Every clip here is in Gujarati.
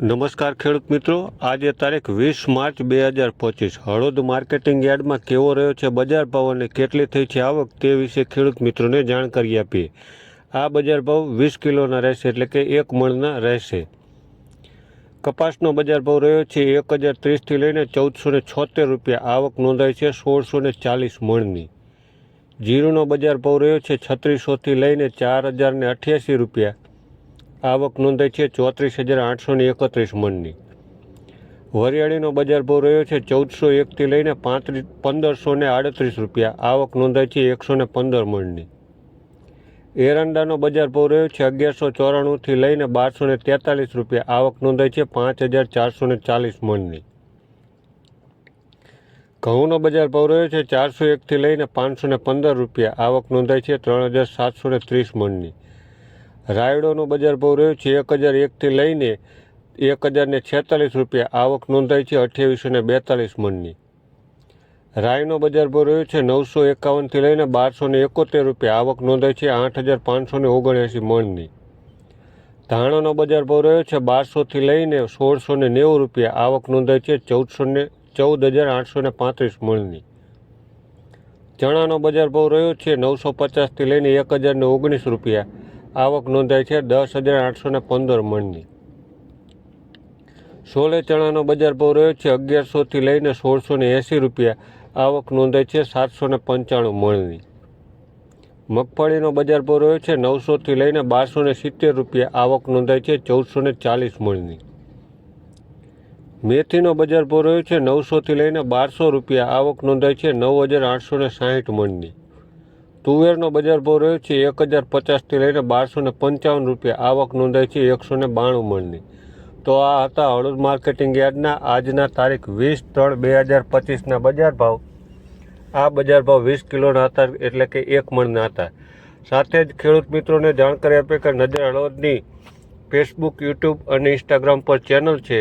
નમસ્કાર ખેડૂત મિત્રો. આજે તારીખ વીસ માર્ચ બે હજાર પચીસ. હળદ માર્કેટિંગ યાર્ડમાં કેવો રહ્યો છે, બજાર ભાવ અને કેટલી થઈ છે આવક તે વિશે ખેડૂત મિત્રોને જાણકારી આપીએ આ બજાર ભાવ વીસ કિલોના રહેશે એટલે કે એક મણના રહેશે. કપાસનો બજાર ભાવ રહ્યો છે એક હજાર ત્રીસથી લઈને ચૌદસો ને છોતેર રૂપિયા. આવક નોંધાઈ છે સોળસો ને ચાલીસ મણની. જીરુનો બજાર ભાવ રહ્યો છે છત્રીસોથી લઈને ચાર હજાર ને અઠ્યાસી રૂપિયા. આવક નોંધાઈ છે ચોત્રીસ હજાર આઠસો ને એકત્રીસ મણની. વરિયાળીનો બજાર ભાવ રહ્યો છે ચૌદસો એકથી લઈને પાંત્રીસ પંદરસો ને આડત્રીસ રૂપિયા. આવક નોંધાઈ છે એકસો ને પંદર મણની. એરંડાનો બજાર ભાવ રહ્યો છે અગિયારસો ચોરાણુંથી લઈને બારસો ને તેતાલીસ રૂપિયા. આવક નોંધાઈ છે પાંચ હજાર ચારસો ને ચાલીસ મણની. ઘઉંનો બજાર ભાવ રહ્યો છે ચારસો એકથી લઈને પાંચસો ને પંદર રૂપિયા. આવક નોંધાઈ છે ત્રણ હજાર સાતસો ને ત્રીસ મણની. રાયડોનો બજાર ભાવ રહ્યો છે. એક હજાર એકથી લઈને એક હજારને છેતાલીસ રૂપિયા. આવક નોંધાઈ છે અઠ્યાવીસો ને બેતાલીસ મણની. રાયનો બજાર ભાવ રહ્યો છે નવસો એકાવનથી લઈને બારસો ને એકોતેર રૂપિયા. આવક નોંધાઈ છે આઠ હજાર પાંચસો ને ઓગણએંસી મણની. ધાણાનો બજાર ભાવ રહ્યો છે બારસોથી લઈને સોળસો ને નેવું રૂપિયા. આવક નોંધાઈ છે ચૌદસો ને, ચૌદ હજાર આઠસો ને પાંત્રીસ મણની. ચણાનો બજાર ભાવ રહ્યો છે નવસો પચાસથી લઈને એક હજારને ઓગણીસ રૂપિયા. આવક નોંધાઈ છે દસ હજાર આઠસો ને પંદર મણની. સોલે ચણાનો બજાર ભાવ રહ્યો છે અગિયારસોથી લઈને સોળસો ને એંસી રૂપિયા. આવક નોંધાઈ છે સાતસો ને પંચાણું મણની. મગફળીનો બજાર ભાવ રહ્યો છે નવસોથી લઈને બારસો ને સિત્તેર રૂપિયા. આવક નોંધાઈ છે ચૌદસો ને ચાલીસ મણની. મેથીનો બજાર ભાવ રહ્યો છે નવસોથી લઈને બારસો રૂપિયા. આવક નોંધાઈ છે નવ હજાર આઠસો ને સાહીઠ મણની. તુવેરનો બજાર ભાવ રહ્યો છે એક હજાર પચાસથી લઈને બારસો ને પંચાવન રૂપિયા. આવક નોંધાઈ છે એકસો ને બાણું મણની. તો આ હતા હળદ માર્કેટિંગ યાર્ડના આજના તારીખ વીસ ત્રણ બે હજાર પચીસના બજાર ભાવ. આ બજાર ભાવ વીસ કિલોના હતા એટલે કે એક મણના હતા. સાથે જ ખેડૂત મિત્રોને જાણકારી આપે કે નજર હળવદની ફેસબુક, યુટ્યુબ અને ઇન્સ્ટાગ્રામ પર ચેનલ છે,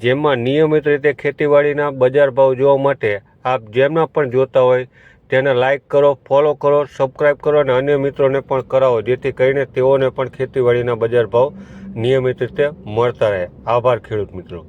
જેમાં નિયમિત રીતે ખેતીવાડીના બજાર ભાવ જોવા માટે આપ જેમના પણ જોતા હોય તેને લાઇક કરો ફોલો કરો સબસ્ક્રાઈબ કરો અને અન્ય મિત્રોને પણ કરાવો, જેથી કરીને તેઓને પણ ખેતીવાડીના બજાર ભાવ નિયમિત રીતે મળતા રહે. આભાર ખેડૂત મિત્રો.